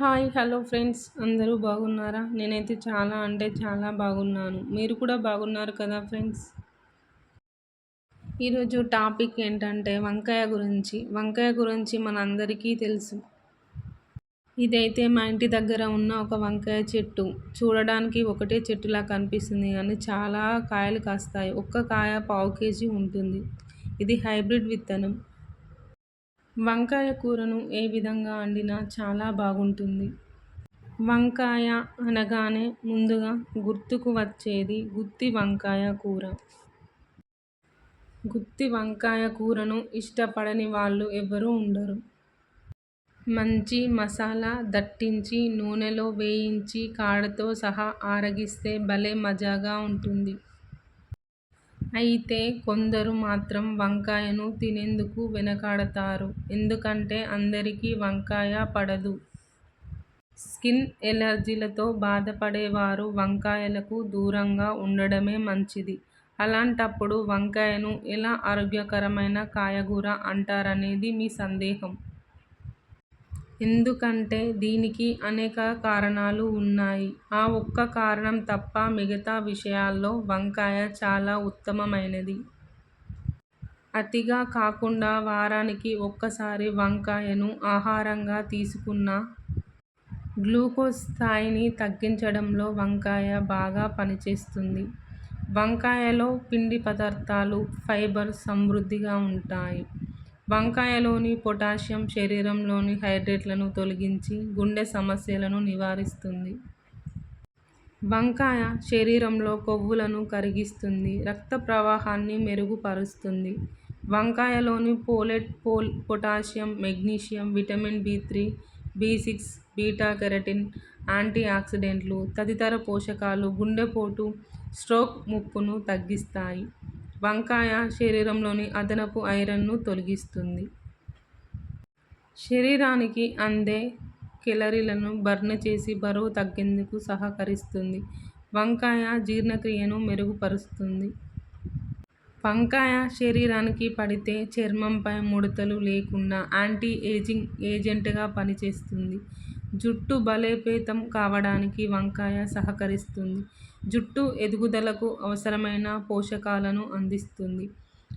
Hi hello friends. అందరూ బాగున్నారా? నేనైతే చాలా అంటే చాలా బాగున్నాను. మీరు కూడా బాగున్నారు కదా ఫ్రెండ్స్? ఈరోజు టాపిక్ ఏంటంటే వంకాయ గురించి. వంకాయ గురించి మనందరికీ తెలుసు. ఇదైతే మా ఇంటి దగ్గర ఉన్న ఒక వంకాయ చెట్టు. చూడడానికి ఒకటే చెట్టులా కనిపిస్తుంది కానీ చాలా కాయలు కాస్తాయి. ఒక్క కాయ పావు కేజీ ఉంటుంది. ఇది హైబ్రిడ్ విత్తనం. వంకాయ కూరను ఏ విధంగా వండినా చాలా బాగుంటుంది. వంకాయ అనగానే ముందుగా గుర్తుకు వచ్చేది గుత్తి వంకాయ కూర. గుత్తి వంకాయ కూరను ఇష్టపడని వాళ్ళు ఎవరూ ఉండరు. మంచి మసాలా దట్టించి నూనెలో వేయించి కాడతో సహా ఆరగిస్తే భలే మజాగా ఉంటుంది. అయితే కొందరు మాత్రం వంకాయను తినేందుకు వెనకాడతారు. ఎందుకంటే అందరికీ వంకాయ పడదు. స్కిన్ ఎలర్జీలతో బాధపడేవారు వంకాయలకు దూరంగా ఉండడమే మంచిది. అలాంటప్పుడు వంకాయను ఎలా ఆరోగ్యకరమైన కాయగూర అంటారనేది మీ సందేహం. ఎందుకంటే దీనికి అనేక కారణాలు ఉన్నాయి. ఆ ఒక్క కారణం తప్ప మిగతా విషయాల్లో వంకాయ చాలా ఉత్తమమైనది. అతిగా కాకుండా వారానికి ఒక్కసారి వంకాయను ఆహారంగా తీసుకున్న గ్లూకోజ్ స్థాయిని తగ్గించడంలో వంకాయ బాగా పనిచేస్తుంది. వంకాయలో పిండి పదార్థాలు ఫైబర్ సమృద్ధిగా ఉంటాయి. వంకాయలోని పొటాషియం శరీరంలోని హైడ్రేట్లను తొలగించి గుండె సమస్యలను నివారిస్తుంది. వంకాయ శరీరంలో కొవ్వులను కరిగిస్తుంది రక్త ప్రవాహాన్ని మెరుగుపరుస్తుంది. వంకాయలోని folate pole potassium magnesium vitamin B three B six beta carotene anti ఆక్సిడెంట్లు తదితర పోషకాలు గుండెపోటు స్ట్రోక్ ముప్పును తగ్గిస్తాయి. వంకాయ శరీరంలోని అదనపు ఐరన్ను తొలగిస్తుంది. శరీరానికి అందే కెలరీలను బర్న్ చేసి బరువు తగ్గేందుకు సహకరిస్తుంది. వంకాయ జీర్ణక్రియను మెరుగుపరుస్తుంది. వంకాయ శరీరానికి పడితే చర్మంపై ముడతలు లేకుండా యాంటీ ఏజింగ్ ఏజెంట్గా పనిచేస్తుంది. జుట్టు బలోపేతం కావడానికి వంకాయ సహకరిస్తుంది. జుట్టు ఎదుగుదలకు అవసరమైన పోషకాలను అందిస్తుంది.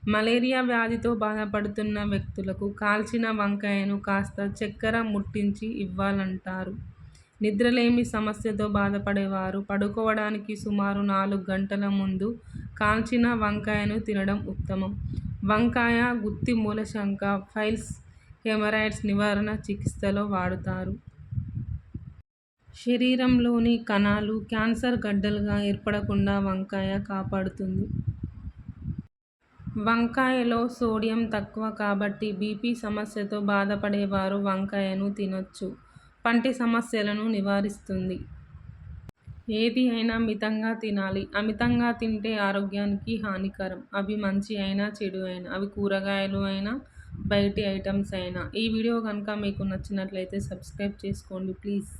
మలేరియా వ్యాధితో బాధపడుతున్న వ్యక్తులకు కాల్చిన వంకాయను కాస్త చక్కెర ముట్టించి ఇవ్వాలంటారు. నిద్రలేమి సమస్యతో బాధపడేవారు. పడుకోవడానికి సుమారు నాలుగు గంటల ముందు కాల్చిన వంకాయను తినడం ఉత్తమం. వంకాయ గుత్తి మూలశంక ఫైల్స్ హెమరాయిడ్స్ నివారణ చికిత్సలో వాడుతారు. శరీరంలోని కణాలు క్యాన్సర్ గడ్డలుగా ఏర్పడకుండా వంకాయ కాపాడుతుంది. వంకాయలో సోడియం తక్కువ కాబట్టి బీపీ సమస్యతో బాధపడేవారు వంకాయను తినొచ్చు. పంటి సమస్యలను నివారిస్తుంది. ఏది అయినా మితంగా తినాలి. అమితంగా తింటే ఆరోగ్యానికి హానికరం. అవి మంచి అయినా చెడు అయినా అవి కూరగాయలు అయినా బయటి ఐటమ్స్ అయినా. ఈ వీడియో కనుక మీకు నచ్చినట్లయితే సబ్స్క్రైబ్ చేసుకోండి ప్లీజ్.